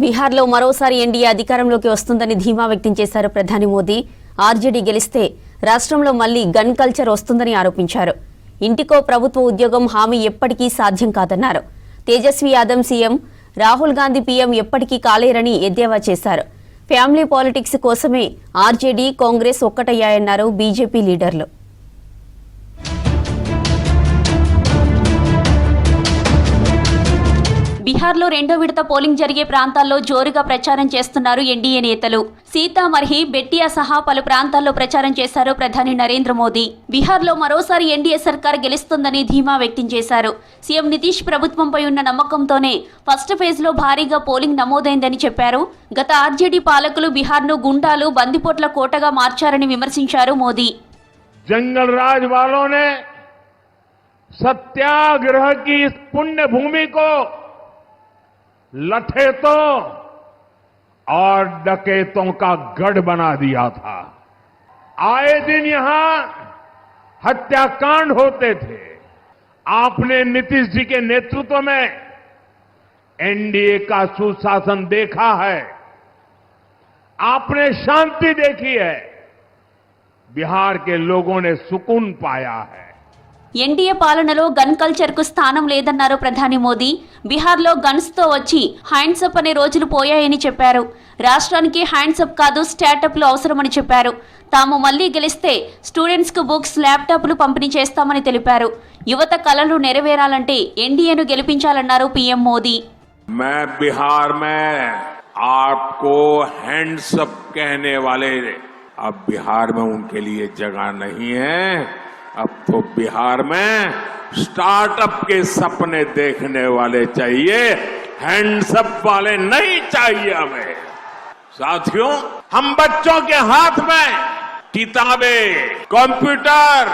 బీహార్లో మరోసారి ఎన్డీఏ అధికారంలోకి వస్తుందని ధీమా వ్యక్తం చేశారు ప్రధాని మోదీ. ఆర్జేడీ గెలిస్తే రాష్ట్రంలో మళ్ళీ గన్ కల్చర్ వస్తుందని ఆరోపించారు. ఇంటికో ప్రభుత్వ ఉద్యోగం హామీ ఎప్పటికీ సాధ్యం కాదన్నారు. తేజస్వి యాదవ్ సీఎం రాహుల్ గాంధీ పీఎం ఎప్పటికీ కాలేరని ఎద్దేవా చేశారు. ఫ్యామిలీ పాలిటిక్స్ కోసమే ఆర్జేడీ కాంగ్రెస్ ఒక్కటయ్యాయన్నారు బీజేపీ లీడర్లు. బీహార్లో రెండో విడత పోలింగ్ జరిగే ప్రాంతాల్లో జోరుగా ప్రచారం చేస్తున్నారు ఎన్డీఏ నేతలు సీతామర్హి బెట్టియా సహా పలు ప్రాంతాల్లో ప్రచారం చేశారు ప్రధాని నరేంద్ర మోదీ బీహార్లో మరోసారి ఎన్డీఏ సర్కార్ గెలుస్తుందని ధీమా వ్యక్తం చేశారు సీఎం నితీష్ ప్రభుత్వంపై ఉన్న నమ్మకంతోనే ఫస్ట్ ఫేజ్ లో భారీగా పోలింగ్ నమోదైందని చెప్పారు గత ఆర్జేడీ పాలకులు బీహార్ను గుండాలు బందిపోట్ల కోటగా మార్చారని విమర్శించారు మోదీ जंगल राज वालों ने सत्याग्रह की इस पुण्य भूमि को लठेतों और डकैतों का गढ़ बना दिया था। आए दिन यहाँ हत्याकांड होते थे। आपने नीतीश जी के नेतृत्व में एनडीए का सुशासन देखा है। आपने शांति देखी है। बिहार के लोगों ने सुकून पाया है। ఎన్డీఏ పాలనలో గన్ కల్చర్ కు స్థానం లేదన్నారు ప్రధాని మోదీ బీహార్లో గన్స్ తో వచ్చి హ్యాండ్స్ అప్ అనే రోజులు పోయాయని చెప్పారు రాష్ట్రానికి హ్యాండ్స్ అప్ కాదు స్టార్టప్లు అవసరమని చెప్పారు తాము మళ్లీ గెలిస్తే స్టూడెంట్స్ కు బుక్స్ ల్యాప్టాప్లు పంపిణీ చేస్తామని తెలిపారు యువత కలలు నెరవేరాలంటే ఎన్డీఏను గెలిపించాలన్నారు పీఎం మోదీ मैं बिहार में आपको हैंड्स अप कहने वाले अब बिहार में उनके लिए जगह नहीं है अब तो बिहार में स्टार्टअप के सपने देखने वाले चाहिए हैंड्स अप वाले नहीं चाहिए हमें साथियों हम बच्चों के हाथ में किताबें कंप्यूटर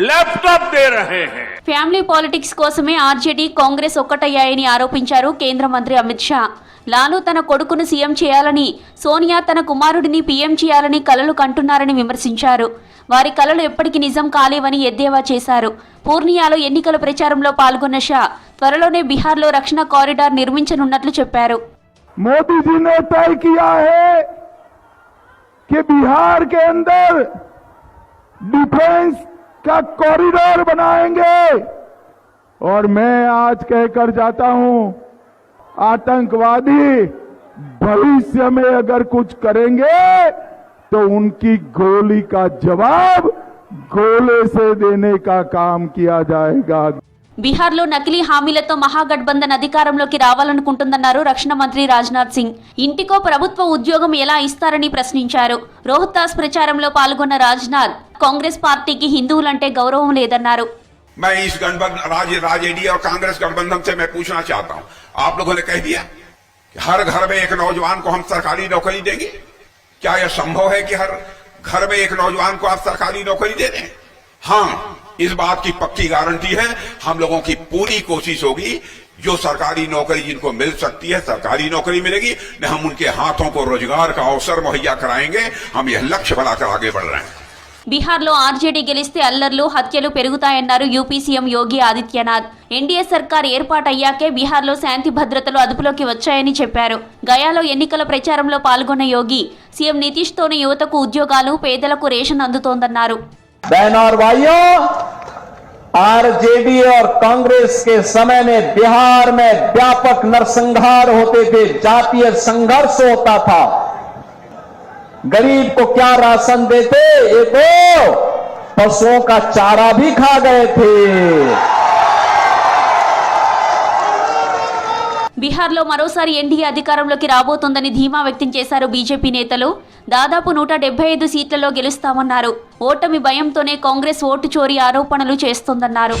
लैपटॉप दे रहे हैं ఫ్యామిలీ పాలిటిక్స్ కోసమే ఆర్జేడీ కాంగ్రెస్ ఒక్కటయ్యాయని ఆరోపించారు కేంద్ర మంత్రి అమిత్ షా లాలు తన కొడుకును సీఎం చేయాలని సోనియా తన కుమారుడిని పీఎం చేయాలని కలలు కంటున్నారని విమర్శించారు వారి కలలు ఎప్పటికీ నిజం కాలేవని ఎద్దేవా చేశారు పూర్నియాలో ఎన్నికల ప్రచారంలో పాల్గొన్న షా త్వరలోనే బీహార్లో రక్షణ కారిడార్ నిర్మించనున్నట్లు చెప్పారు मोदी जी ने तय किया है कि बिहार के अंदर डिफेंस का कॉरिडोर बनाएंगे और मैं आज कहकर जाता हूं आतंकवादी भविष्य में अगर कुछ करेंगे तो उनकी गोली का जवाब गोले से देने का काम किया जाएगा బీహార్లో నకిలీ హామీలతో మహాగఠబంధన్ అధికారంలోకి రావాలనుకుంటుందన్నారు రక్షణ మంత్రి రాజ్నాథ్ సింగ్ ఇంటికో ప్రభుత్వ ఉద్యోగం ఎలా ఇస్తారని ప్రశ్నించారు రోహతాస్ ప్రచారంలో పాల్గొన్న రాజ్నాథ్ కాంగ్రెస్ పార్టీకి హిందువులంటే గౌరవం లేదన్నారు मैं इस गठबंधन राज राजेडी और कांग्रेस गठबंधन से मैं पूछना चाहता हूं आप लोगों ने कह दिया कि हर घर में एक नौजवान को हम सरकारी नौकरी देंगे क्या यह संभव है कि हर घर में एक नौजवान को आप सरकारी नौकरी दे दें हाँ इस बात की पक्की गारंटी है हम लोगों की पूरी कोशिश होगी जो सरकारी नौकरी जिनको मिल सकती है सरकारी नौकरी मिलेगी न हम उनके हाथों को रोजगार का अवसर मुहैया कराएंगे हम यह लक्ष्य बनाकर आगे बढ़ रहे हैं బీహార్లో ఆర్జేడీ గెలిస్తే అల్లర్లు హత్యలు పెరుగుతాయన్నారు UP CM Yogi Adityanath NDA సర్కార్ ఏర్పాటయ్యాకే బీహార్లో శాంతి భద్రతలు అదుపులోకి వచ్చాయని చెప్పారు గయాలో ఎన్నికల ప్రచారంలో పాల్గొన్న యోగి సీఎం నితీష్తోనే యువతకు ఉద్యోగాలు పేదలకు రేషన్ అందుతోందన్నారు बहन और भाइयों आरजेडी और कांग्रेस के समय में बिहार में व्यापक नरसंहार होते थे जातीय संघर्ष होता था गरीब को क्या राशन देते ये तो पशुओं का चारा भी खा गए थे బీహార్లో మరోసారి ఎన్డీఏ అధికారంలోకి రాబోతోందని ధీమా వ్యక్తం చేశారు బీజేపీ నేతలు. దాదాపు నూట డెబ్బై ఐదు సీట్లలో గెలుస్తామన్నారు. ఓటమి భయంతోనే కాంగ్రెస్ ఓటు చోరీ ఆరోపణలు చేస్తోందన్నారు.